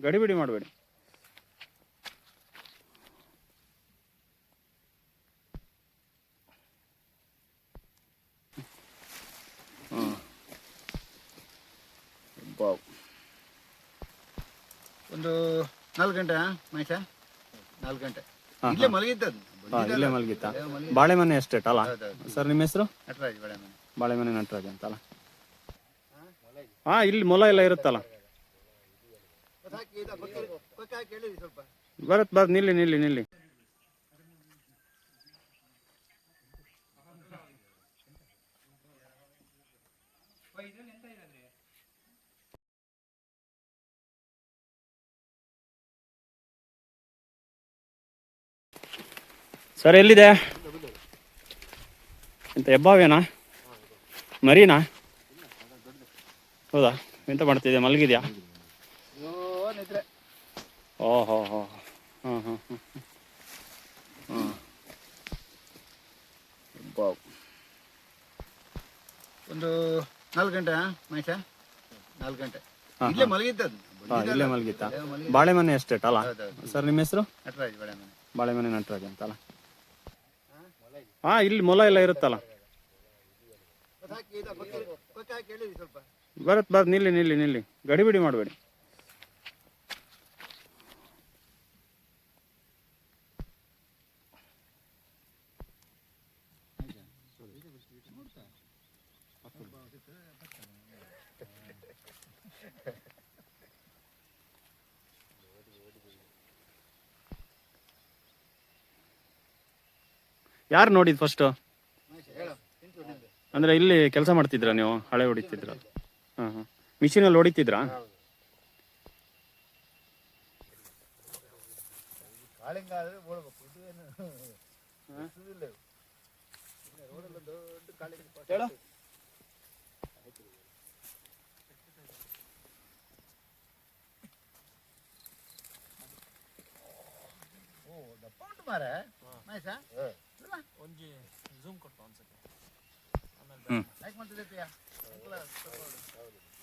ಗಡಿಬಿಡಿ ಮಾಡಬೇಡಿ. ಒಂದು ನಾಲ್ಕು ಗಂಟೆ ಮಹೇಶ? ನಾಲ್ಕು ಗಂಟೆ. ಇಲ್ಲೇ ಮಲಗಿದ್ದದ್ದು. ಹಾಂ ಇಲ್ಲೇ ಮಲಗಿತ್ತಾ. ಬಾಳೆಮನೆ ಎಸ್ಟೇಟ್ ಅಲ್ಲ ಸರ್ ನಿಮ್ಮ ಹೆಸರು ನಟರಾಜ್ ಬಳೆ ಮನೆ ಬಾಳೆಮನೆ ನಟರಾಜ್ ಅಂತಲ್ಲ ಹಾಂ ಇಲ್ಲಿ ಮೊಲ ಎಲ್ಲ ಇರುತ್ತಲ್ಲ ಬರತ್ ಬರ್ ನಿಲ್ಲಿ ನಿಲ್ಲಿ ನಿಲ್ಲಿ ಸರ್ ಎಲ್ಲಿದೆ? ಎಂತ ಹೆಬ್ಬಾವೇನಾ ಮರಿನಾ? ಹೌದಾ? ಎಂತ ಮಾಡ್ತಿದ್ದೆ ಮಲಗಿದ್ಯಾ? ಓಹೋ ಹೋ ಹೋ. ಹಾಂ ಹಾಂ ಹಾಂ ಹಾಂ ಬಾವ್ ಒಂದು ನಾಲ್ಕು ಗಂಟೆ ಮೈಸಾ? ನಾಲ್ಕು ಗಂಟೆ. ಇಲ್ಲೇ ಮಲಗಿತ್ತಾ ಇಲ್ಲೇ ಮಲಗಿದ್ದು. ಬಾಳೆಮನೆ ಎಸ್ಟೇಟ್ ಅಲ್ಲ? ಸರ್ ನಿಮ್ಮ ಹೆಸರು? ನಟರಾಜ್ ಬಾಳೆಮನೆ. ಬಾಳೆಮನೆ ನಟರಾಜ್ ಅಂತಲ್ಲ? ಹಾಂ ಇಲ್ಲಿ ಮೊಲ ಎಲ್ಲ ಇರುತ್ತಲ್ಲ. ಬರತ್ ಬರತ್ ನಿಲ್ಲಿ ನಿಲ್ಲಿ ನಿಲ್ಲಿ. ಗಡಿಬಿಡಿ ಮಾಡಬೇಡಿ. ಯಾರು ನೋಡಿದ್ ಫಸ್ಟ್ ಅಂದ್ರೆ ಇಲ್ಲಿ ಕೆಲಸ ಮಾಡ್ತಿದ್ರಾ ನೀವು? ಹಳೆ ಹೊಡಿತಿದ್ರ? ಹಾಂ ಅಲ್ಲಿ ಮಿಷಿನಲ್ಲಿ ಹೊಡಿತಿದ್ರಾ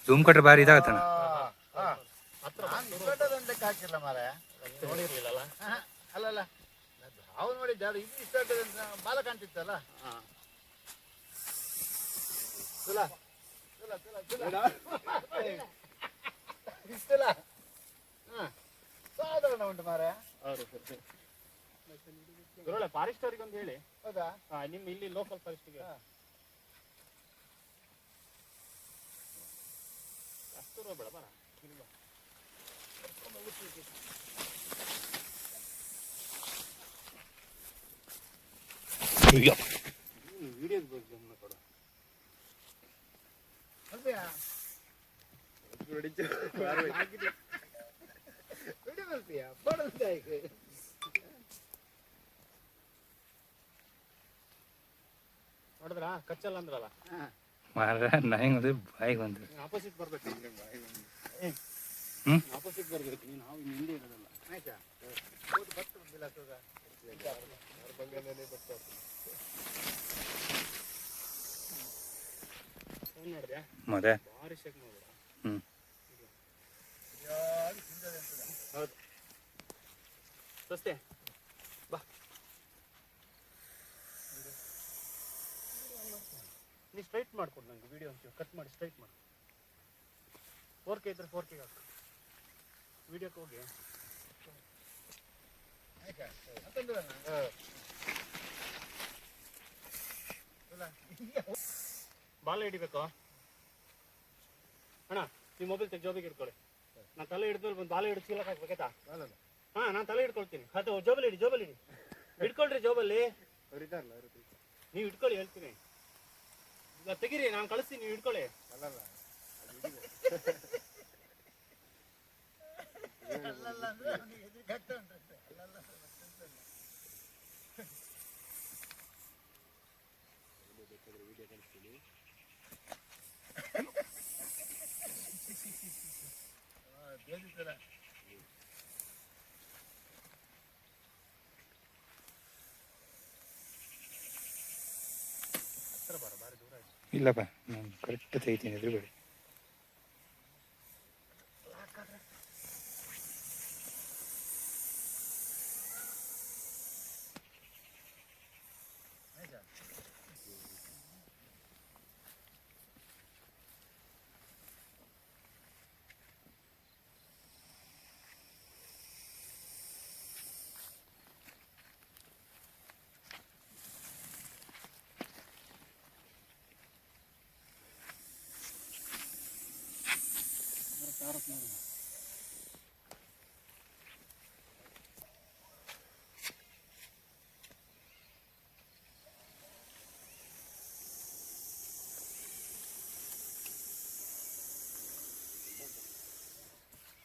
ಝೂಮ್ ಕೊಟ್ರೆ ಬಾರಿ ಇದಾಗತ್ತಣ್ಣ. ಲೆಕ್ಕ ಹಾಕಿಲ್ಲ ಮಾರೆ ಅಲ್ಲಲ್ಲ ನೋಡಿದ್ದ ಇದು ಇಷ್ಟ ಬಾಲ ಕಾಣ್ತಿತ್ತಲ್ಲ? ತುಲ ತುಲ ತುಲ ತುಲ ಇಷ್ಟಲ್ಲ ಹಾ. ಸಾಧಾರಣ ಉಂಟು ಮಾರೆ ಗುರುಳೆ ಫಾರೆಸ್ಟ್ ಅವ್ರಿಗೆ ಒಂದು ಹೇಳಿ. ಹೌದಾ? ನಿಮ್ ನಿಮ್ಮ ಇಲ್ಲಿ ಲೋಕಲ್ ಫಾರೆಸ್ಟ್ಗೆ ವಿಡಿಯೋ ಬರ್ತೀಯ ಬಡದ ಈಗ ನೋಡಿದ್ರಾ ಕಚ್ಚಲ್ಲ ಅಂದ್ರಲ್ಲ ಮಾರ ನಾಯಿ ಬಾಯಿಗೆ ಬಂದು ಆಪೋಸಿಟ್ ಬರ್ಬೇಕು ಹ್ಮ್? ಆಪೋಸಿಟ್ ಬರ್ಬೇಕು ನೀನು ನಾವು ಇನ್ನು ಹಿಂದೆ ಇರೋದಲ್ಲ. ಆಯ್ತಾ? ಮದೆ ಭಾರಿ ಶೇಕ್ ಮಾಡ್ಬೇಡ ಹ್ಮ್. ಹೌದು ಸಸ್ತೆ ನೀ ಸ್ಟ್ರೈಟ್ ಮಾಡ್ಕೊಡು ನಂಗೆ ವಿಡಿಯೋ ಒಂಚೂರು ಕಟ್ ಮಾಡಿ ಸ್ಟ್ರೈಟ್ ಮಾಡು. ಫೋರ್ ಕೆ ಇದ್ರೆ ಫೋರ್ ಕೆಗೆ ಹಾಕು. ವಿಡಿಯೋಕ್ಕೆ ಹೋಗಿ. ಬಾಲ ಹಿಡಿಬೇಕು? ಅಣ್ಣ ನೀವು ಮೊಬೈಲ್ ತೆಗೆ ಜೋಬಿಗೆ ಇಟ್ಕೊಳ್ಳಿ. ನಾನು ತಲೆ ಹಿಡಿದ್ಮೇಲೆ ಬಂದು ಬಾಲ ಹಿಡಿದು ಚೀಲಕ್ಕೆ ಹಾಕ್ಬೇಕಾಯ್ತಾ ಹಾ ನಾನು ತಲೆ ಹಿಡ್ಕೊಳ್ತೀನಿ. ಅದು ಜೋಬಲ್ಲಿ ಇಡಿ ಜೋಬಲ್ಲಿ ಇಡಿ. ಹಿಡ್ಕೊಳ್ರಿ ಜೋಬಲ್ಲಿ ನೀವು ಇಟ್ಕೊಳ್ಳಿ ಹೇಳ್ತೀನಿ. ತೆಗಿರಿ ನಾನು ಕಳಿಸಿ ನೀವು ಹಿಡ್ಕೊಳ್ಳಿ. ಬೇರೆ ಇಲ್ಲಪ್ಪ ನಾನು ಕರೆಕ್ಟ್ ತೆಗಿತೀನಿ ಎದುರುಗಡೆ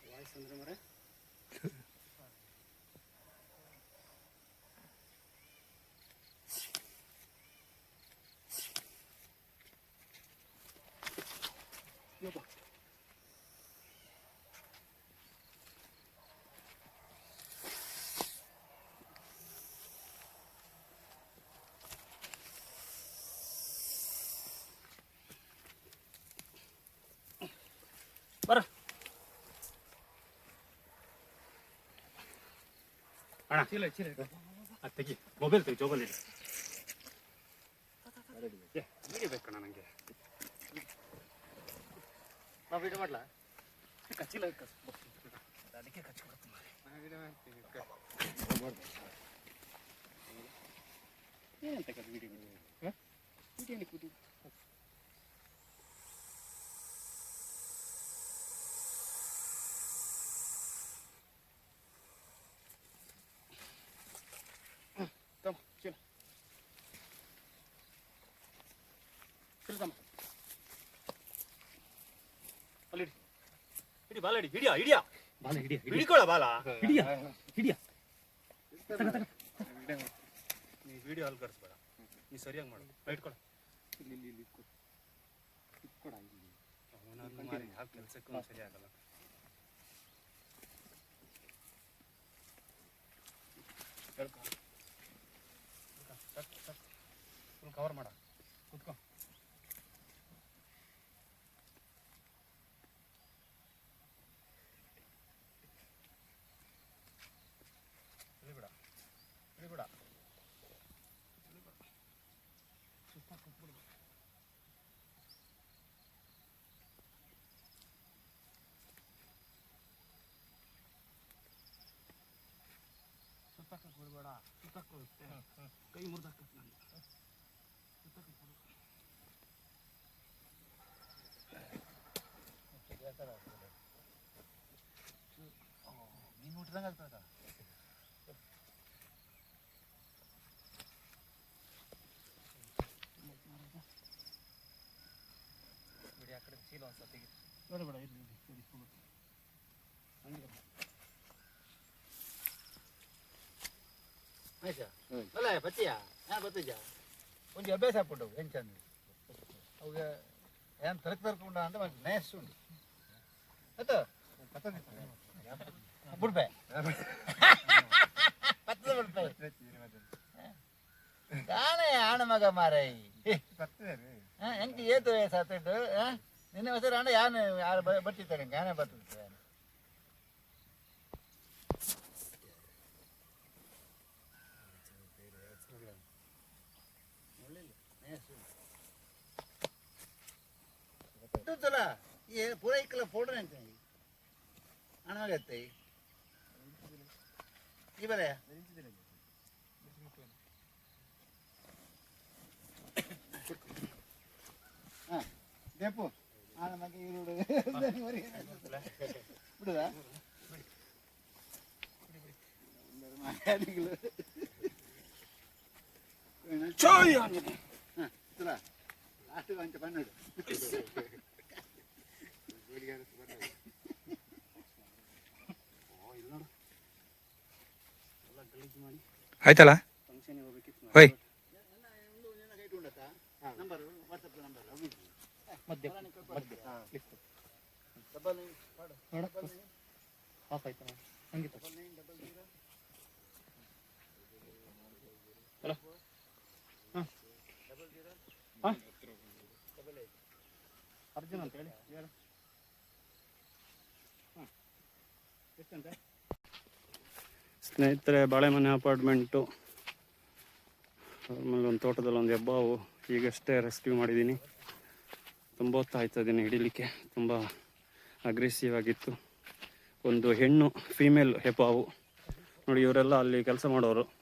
ವಾಯ್ಸ್ ಅಂದ್ರೆ ಮರೆ ಬರ ಅಣ್ಣ ಚೀಲ ಚೀಲ ಅದು ತೆಗಿ ಮೊಬೈಲ್ ತೆಗಿ ಜೋಬಲ್ ಇಡಿ ಏ ವಿಡಿಯೋ ಬೇಕಣ್ಣ ನನಗೆ ನಾ ವಿಡಿಯೋ ಮಾಡ್ಲಾ ಕಚ್ಚಿಲ್ಲ ಅದಕ್ಕೆ ಕಚ್ಚಿ ಏನಂತ ಕದ್ದು ವಿಡಿಯೋ ವಿಡಿಯೋ ಕೂತಿ Toma, ಚೀಲ ಚೀಲ ತಮ್ಮ ಅಲ್ಲಿ ಇಡಿ ಹಿಡಿ ಬಾಲ ಹಿಡಿ ಹಿಡಿಯ ಹಿಡಿಯ. ಬಾಲ ಹಿಡಿಯ ಹಿಡಿಕೊಳ್ಳ ಬಾಲ. ಹಿಡಿಯ ಹಿಡಿಯ. ನೀ ವಿಡಿಯೋ ಅಲ್ಲಿ ಕಳಿಸ್ಬೇಡ ನೀ ಸರಿಯಾಗಿ ಮಾಡು. ಇಟ್ಕೊಳ ಇಲ್ಲಿ ಇಲ್ಲಿ ಇಲ್ಲಿ ಇಟ್ಕೊ ಇಟ್ಕೊಡ ಇಲ್ಲಿ. ಅವನನ್ನು ಮಾರಿ ಯಾವ ಕೆಲಸಕ್ಕೂ ಸರಿ ಹೇಳ್ಕೊ. ಕವರ್ ಮಾಡ. ಕುತ್ಕೋ. 닦고였 대. 게임으로 닦았 다. 민물 들어갈 거 다. 우리 아까 실어 왔어 되 게. 그래 그래 이리 이리 이 리. 안그래 ಆಯ್ತಾ ಅಲ್ಲ ಬತ್ತಿಯ ಯಾರು ಬತ್ತಿದ್ಯಾ ಒಂಜಿ ಅಭ್ಯಾಸ ಹಾಕ್ಬಿಟ್ಟು ಹೆಂಚಂದು ಅವಾಗ ಏನು ತರಕ್ ತರ್ಕೊಂಡ ಅಂತ ಮತ್ತೆ ನಯಸ್ ಉಂಟು ಆಯ್ತು ಬಿಡ್ಬೆ ಪತ್ತದ ಬಿಡ್ಬೆ ಕಾಣೆ ಆಣ ಮಗ ಮಾರೈ ಹೆಂಗ್ ಏತು ಸತ್ತಿಟ್ಟು ನಿನ್ನೆ ಹೆಸರು ಆಂಡ ಯಾನು ಯಾರು ಬರ್ತಿದ್ದಾರೆ ಯಾನೇ ಬರ್ತದೆ ಚಲ ಏ ಪೂರ ಇಕ್ಕಲ ಫೋಟೋ ಅಂತ ಹಣವಾಗತ್ತೆ ಈ ಬಲೆ ಹಾಂ ದೇಪು ಆನ ಮಗ ಈರುಡು ಬಿಡುದ ಹಾಂ ಚಲ ಲಾಸ್ಟ್ ಕೊಂಚ ಪನ್ನಡು ಆಯ್ತಲ್ಲ? ಹೋಯ್ ನಂಬರ್ ವಾಟ್ಸಪ್ ನಂಬರ್ ಮಧ್ಯ ಮಧ್ಯ ಡಬಲ್ ಆಫ್ ಆಯ್ತಾ ಹಂಗೆ ತಗೋ. ಹಲೋ ಹಾಂ ಹಾಂ ಜನ ಅಂತ ಹೇಳಿ ಹೇಳು ಹಾಂ ಎಷ್ಟಂತೆ ಸ್ನೇಹಿತರೆ, ಬಾಳೆಮನೆ ಅಪಾರ್ಟ್ಮೆಂಟು. ಆಮೇಲೆ ಒಂದು ತೋಟದಲ್ಲಿ ಒಂದು ಹೆಬ್ಬಾವು. ಈಗಷ್ಟೇ ರೆಸ್ಕ್ಯೂ ಮಾಡಿದ್ದೀನಿ. ತುಂಬ ಹೊತ್ತಾಯ್ತು ಹಿಡಿಲಿಕ್ಕೆ. ತುಂಬ ಅಗ್ರೆಸಿವ್ ಆಗಿತ್ತು. ಒಂದು ಹೆಣ್ಣು ಫೀಮೇಲ್ ಹೆಬ್ಬಾವು. ನೋಡಿ, ಇವರೆಲ್ಲ ಅಲ್ಲಿ ಕೆಲಸ ಮಾಡೋರು.